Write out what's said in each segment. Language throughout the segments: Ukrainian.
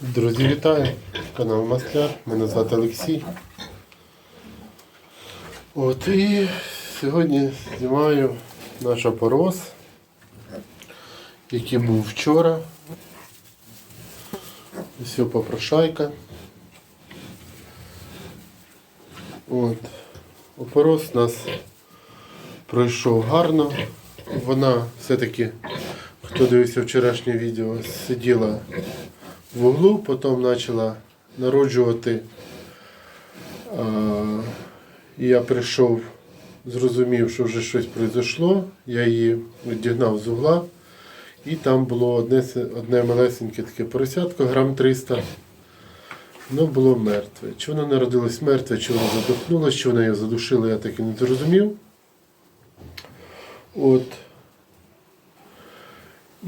Друзі, вітаю! Канал Масляр. Мене звати Олексій. От і сьогодні знімаю наш опорос, який був вчора. Все попрошайка. От. Опорос у нас пройшов гарно. Вона все-таки, хто дивився вчорашнє відео, сиділа в углу, потім почала народжувати. І я прийшов, зрозумів, що вже щось произошло. Я її відігнав з угла. І там було одне, одне малесеньке таке поросятко, грам 300. Воно було мертве. Чи воно народилось мертве, чи воно задохнулося, чи вона його задушила, я так і не зрозумів. От.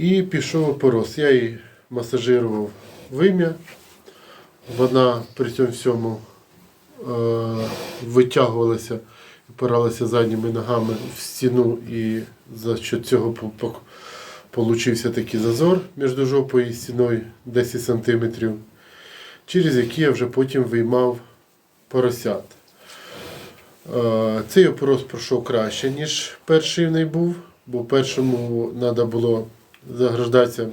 І пішов порос. Я її масажирував вим'я. Вона при цьому всьому е, витягувалася, опиралася задніми ногами в стіну, і за що цього по- по- получився такий зазор між жопою і стіною 10 см, через який я вже потім виймав поросят. Е, Цей опорос пройшов краще, ніж перший в неї був, бо першому треба було заграждатися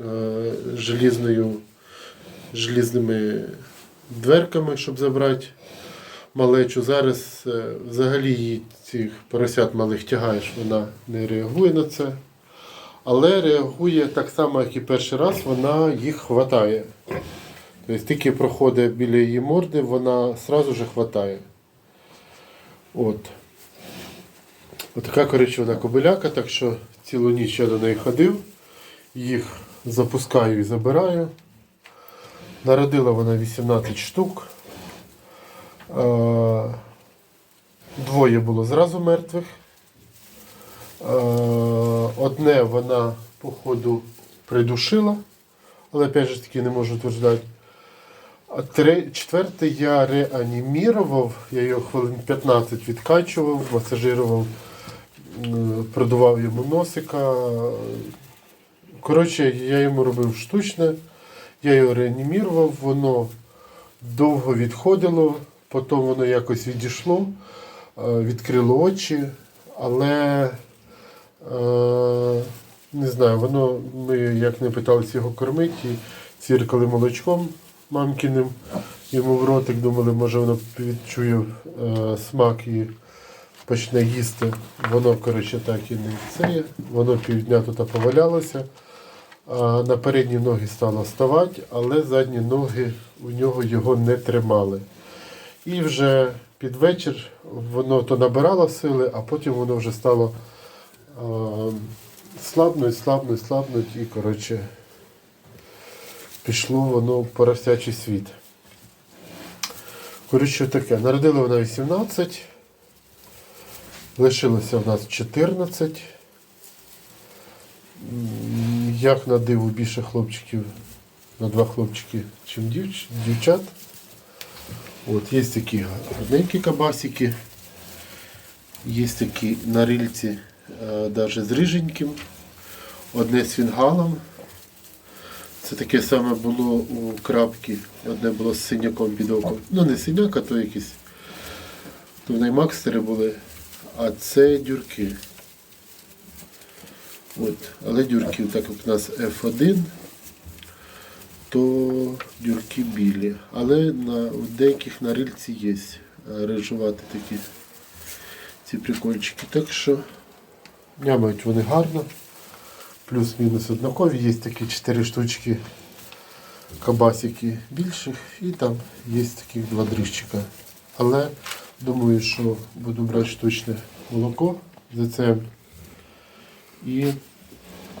е, желізною, желізними дверками, щоб забрати малечу. Зараз е, взагалі її цих поросят малих тягаєш, вона не реагує на це. Але реагує так само, як і перший раз, вона їх хватає. Тобто тільки проходить біля її морди, вона одразу же хватає. От. Отака коротше вона кобиляка, так що цілу ніч я до неї ходив, їх запускаю і забираю. Народила вона 18 штук. Е, Двоє було зразу мертвих. Е, Одне вона, походу, придушила, але опять же таки не можу утверждати. А четверте я реанімірував, я його хвилин 15 відкачував, масажирував, м, продував йому носика. Коротше, я йому робив штучне, я його реанімірував, воно довго відходило, потім воно якось відійшло, е, відкрило очі, але е, не знаю, воно ми як не питалися його кормити, ціркали молочком мамкіним йому в ротик, думали, може воно відчує е, смак і почне їсти. Воно, коротше, так і не це. Воно півдня тут повалялося. А на передні ноги стало ставати, але задні ноги у нього його не тримали. І вже під вечір воно то набирало сили, а потім воно вже стало е, слабнуть, слабнуть, і коротше пішло воно в поросячий світ. Коротше таке, народила вона 18, лишилося в нас 14. Як на диво більше хлопчиків, на два хлопчики, чим дівч, дівчат. От, є такі гарненькі кабасики, є такі на рильці, навіть з риженьким, одне з фінгалом. Це таке саме було у крапки. Одне було з синяком під оком. Ну не синяк, а то якісь. То в наймакстери були, а це дюрки. От. Але дюрків, так як у нас F1, то дюрки білі. Але на, у деяких на рильці є рижувати такі ці прикольчики. Так що нямають вони гарно. Плюс-мінус однакові. Є такі 4 штучки кабасики більших і там є таких два дріжчика. Але думаю, що буду брати штучне молоко за це і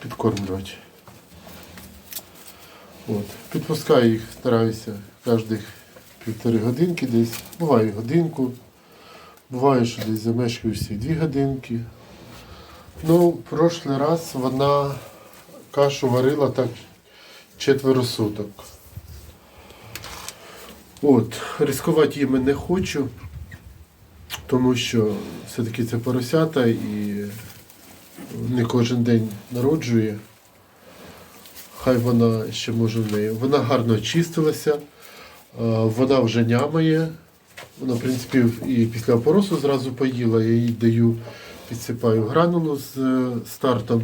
підкормлювати. От. Підпускаю їх, стараюся кожних півтори годинки десь. Буває годинку. Буває, що десь замешкаюся і дві годинки. Ну, прошлий раз вона кашу варила так четверо суток. От, ризикувати їм не хочу, тому що все-таки це поросята і не кожен день народжує. хай вона ще може в неї. Вона гарно очистилася, е, вона вже нямає. Вона, в принципі, і після опоросу зразу поїла. Я їй даю, підсипаю гранулу з е, стартом.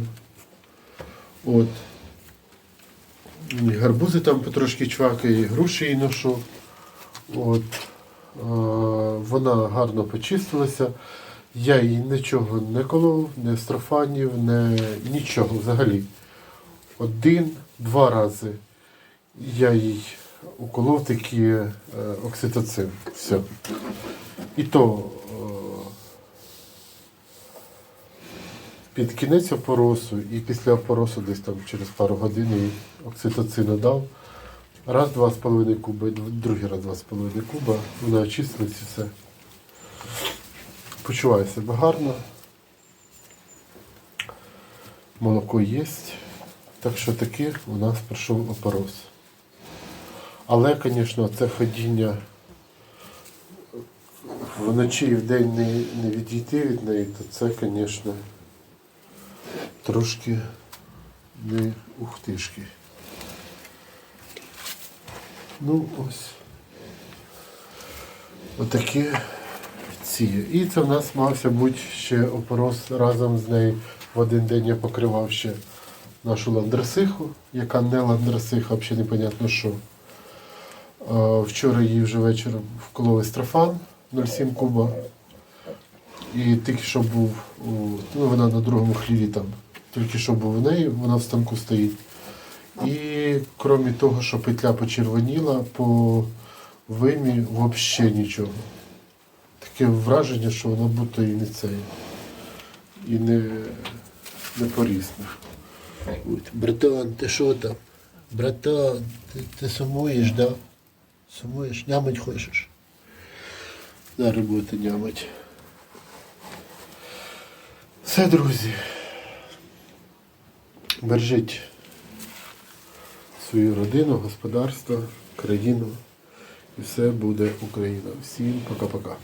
От. І гарбузи там потрошки чвакає, і груші їй ношу. От. Е, Вона гарно почистилася. Я їй нічого не колов, не строфанів, не нічого взагалі. Один-два рази я їй уколов такі е, окситоцин. Все. І то е, під кінець опоросу і після опоросу десь там через пару годин їй окситоцину дав. Раз два з половиною куба, другий раз два з половиною куба. Вона очистилась і все. Почуваю себе гарно. Молоко є. Так що таки у нас пройшов опорос. Але, звісно, це ходіння вночі і вдень не, не відійти від неї, то це, звісно, трошки не ухтишки. Ну, ось. Отакі ці. І це в нас мався бути ще опорос разом з нею. В один день я покривав ще нашу ландрасиху, яка не ландрасиха, взагалі непонятно що. Вчора їй вже вечором вкололи строфан 0,7 куба. І тільки що був, у, ну вона на другому хліві там, тільки що був у неї, вона в станку стоїть. І крім того, що петля почервоніла, по вимі взагалі нічого. Таке враження, що вона будто і не це. І не, не порісне. От, братан, ти що там? Братан, ти, ти сумуєш, да? Сумуєш? Нямать хочеш? Зараз будете нямать. Все, друзі. Бережіть свою родину, господарство, країну. І все буде Україна. Всім пока-пока.